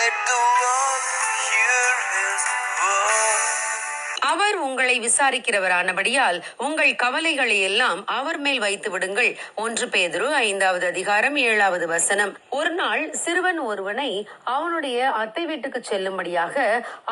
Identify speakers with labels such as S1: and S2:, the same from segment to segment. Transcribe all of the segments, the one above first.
S1: Hallelujah. உங்களை விசாரிக்கிறவரானபடியால் உங்கள் கவலைகளை எல்லாம் அவர் மேல் வைத்து விடுங்கள். ஒன்று பேதுரு ஐந்தாவது அதிகாரம் ஏழாவது வசனம். ஒரு நாள் சிறுவன் ஒருவனை அவனுடைய அத்தை வீட்டுக்கு செல்லும்படியாக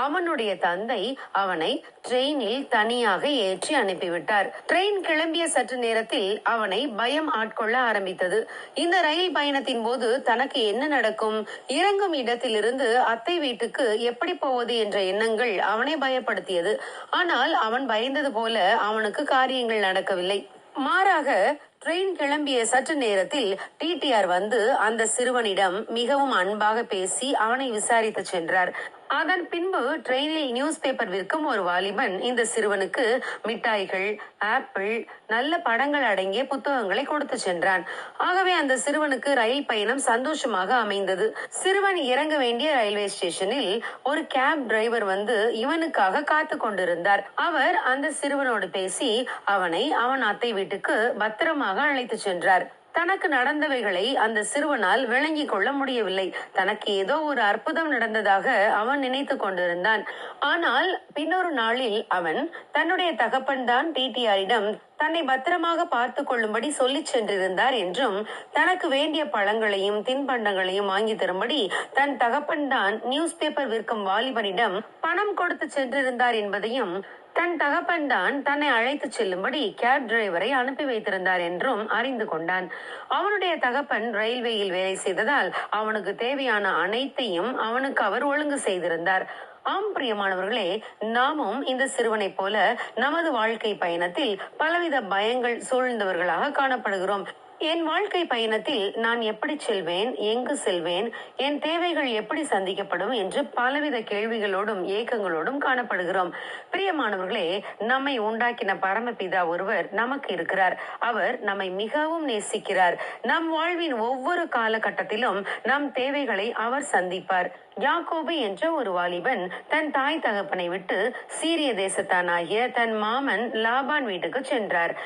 S1: அவனுடைய தந்தை அவனை ட்ரெயினில் தனியாக ஏற்றி அனுப்பிவிட்டார். ட்ரெயின் கிளம்பிய சற்று நேரத்தில் அவனை பயம் ஆட்கொள்ள ஆரம்பித்தது. இந்த ரயில் பயணத்தின் போது தனக்கு என்ன நடக்கும்? இறங்கும் இடத்திலிருந்து அத்தை வீட்டுக்கு எப்படி போவது என்ற எண்ணங்கள் அவனை பயப்படுத்தியது. ஆனால் அவன் பயந்தது போல அவனுக்கு காரியங்கள் நடக்கவில்லை. மாறாக ட்ரெயின் கிளம்பிய சற்று நேரத்தில் டிடிஆர் வந்து அந்த சிறுவனிடம் மிகவும் அன்பாக பேசி அவனை விசாரித்து சென்றார். அதன் பின்பு ட்ரெயினில் நியூஸ் பேப்பர் விற்கும் ஒரு வாலிபன் இந்த சிறுவனுக்கு மிட்டாய்கள் ஆப்பிள் நல்ல படங்கள் அடங்கிய புத்தகங்களை கொடுத்து சென்றான். ஆகவே அந்த சிறுவனுக்கு ரயில் பயணம் சந்தோஷமாக அமைந்தது. சிறுவன் இறங்க வேண்டிய ரயில்வே ஸ்டேஷனில் ஒரு கேப் டிரைவர் வந்து இவனுக்காக காத்து கொண்டிருந்தார். அவர் அந்த சிறுவனோடு பேசி அவனை அவன் அத்தை வீட்டுக்கு பத்திரமாக அழைத்து சென்றார். தனக்கு நடந்தவைகளை அந்த சிறுவனால் விளங்கிக் கொள்ள முடியவில்லை. தனக்கு ஏதோ ஒரு அற்புதம் நடந்ததாக அவன் நினைத்து கொண்டிருந்தான். ஆனால் பின்னொரு நாளில் அவன் தன்னுடைய தகப்பன் தான் டிடிஆரிடம் தன்னை பத்திரமாக பார்த்து கொள்ளும்படி சொல்லிச் சென்றிருந்தார் என்றும் தனக்கு வேண்டிய பழங்களையும் தின்பண்டங்களையும் வாங்கி தரும்படி தன் தகப்பன் தான் நியூஸ் பேப்பர் விற்கும் வாலிபனிடம் பணம் கொடுத்து சென்றிருந்தார் என்பதையும் தன் தகப்பன் தான் தன்னை அழைத்து செல்லும்படி கேப் டிரைவரை அனுப்பி வைத்திருந்தார் என்றும் அறிந்து கொண்டான். அவனுடைய தகப்பன் ரயில்வேயில் வேலை செய்ததால் அவனுக்கு தேவையான அனைத்தையும் அவனுக்கு அவர் ஒழுங்கு செய்திருந்தார். ஆம் பிரியமானவர்களே நாமும் இந்த சிறுவனைப் போல நமது வாழ்க்கை பயணத்தில் பலவித பயங்கள் சூழ்ந்தவர்களாக காணப்படுகிறோம். என் வாழ்க்கை பயணத்தில் நான் எப்படி செல்வேன் எங்கு செல்வேன் என் தேவைகள் எப்படி சந்திக்கப்படும் என்று பலவித கேள்விகளோடும் ஏக்கங்களோடும் காணப்படுகிறோம். பிரியமானவர்களே நம்மை உண்டாக்கின பரமபிதா ஒருவர் நமக்கு இருக்கிறார். அவர் நம்மை மிகவும் நேசிக்கிறார். நம் வாழ்வின் ஒவ்வொரு காலகட்டத்திலும் நம் தேவைகளை அவர் சந்திப்பார். யாக்கோபு என்ற ஒரு வாலிபன் தன் தாய் தகப்பனை விட்டு சீரிய தேசத்தானாகிய தன் மாமன் லாபான் வீட்டுக்கு சென்றார்.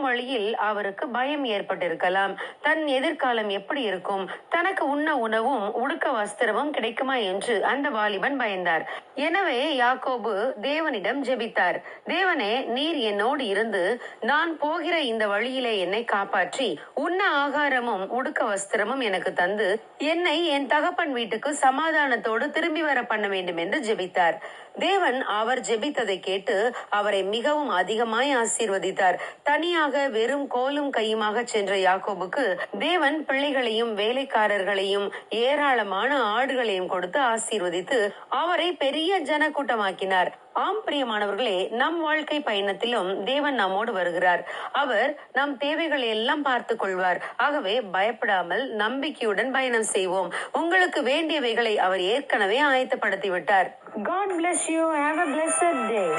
S1: போகும் வழியில் அவருக்கு பயம் ஏற்பட்டிருக்கலாம். தன் எதிர்காலம் எப்படி இருக்கும்? தனக்கு உண்ண உணவும் உடுக்க வஸ்திரமும் கிடைக்குமா என்று அந்த வாலிபன் பயந்தார். எனவே யாக்கோபு தேவனிடம் ஜெபித்தார். தேவனே நீர் என்னோடு இருந்து நான் போகிற இந்த வழியிலே என்னை காப்பாற்றி உண்ண ஆகாரமும் உடுக்க வஸ்திரமும் எனக்கு தந்து என்னை என் தகப்பன் வீட்டுக்கு சமாதானத்தோடு திரும்பி வர பண்ண வேண்டும் என்று ஜெபித்தார். தேவன் அவர் ஜெபித்ததை கேட்டு அவரை மிகவும் அதிகமாய் ஆசீர்வதித்தார். தனியாக வெறும் கோலும் கையுமாக சென்ற யாக்கோபுக்கு தேவன் பிள்ளைகளையும் வேலைக்காரர்களையும் ஏராளமான ஆடுகளையும் கொடுத்து ஆசீர்வதித்து அவரை பெரிய ஜனக்கூட்டமாக்கினார். ஆம் பிரியமானவர்களே நம் வாழ்க்கை பயணத்திலும் தேவன் நம்மோடு வருகிறார். அவர் நம் தேவைகளை எல்லாம் பார்த்து கொள்வார். ஆகவே பயப்படாமல் நம்பிக்கையுடன் பயணம் செய்வோம். உங்களுக்கு வேண்டியவைகளை அவர் ஏற்கனவே ஆயத்தப்படுத்தி விட்டார் God bless you. Have a blessed day.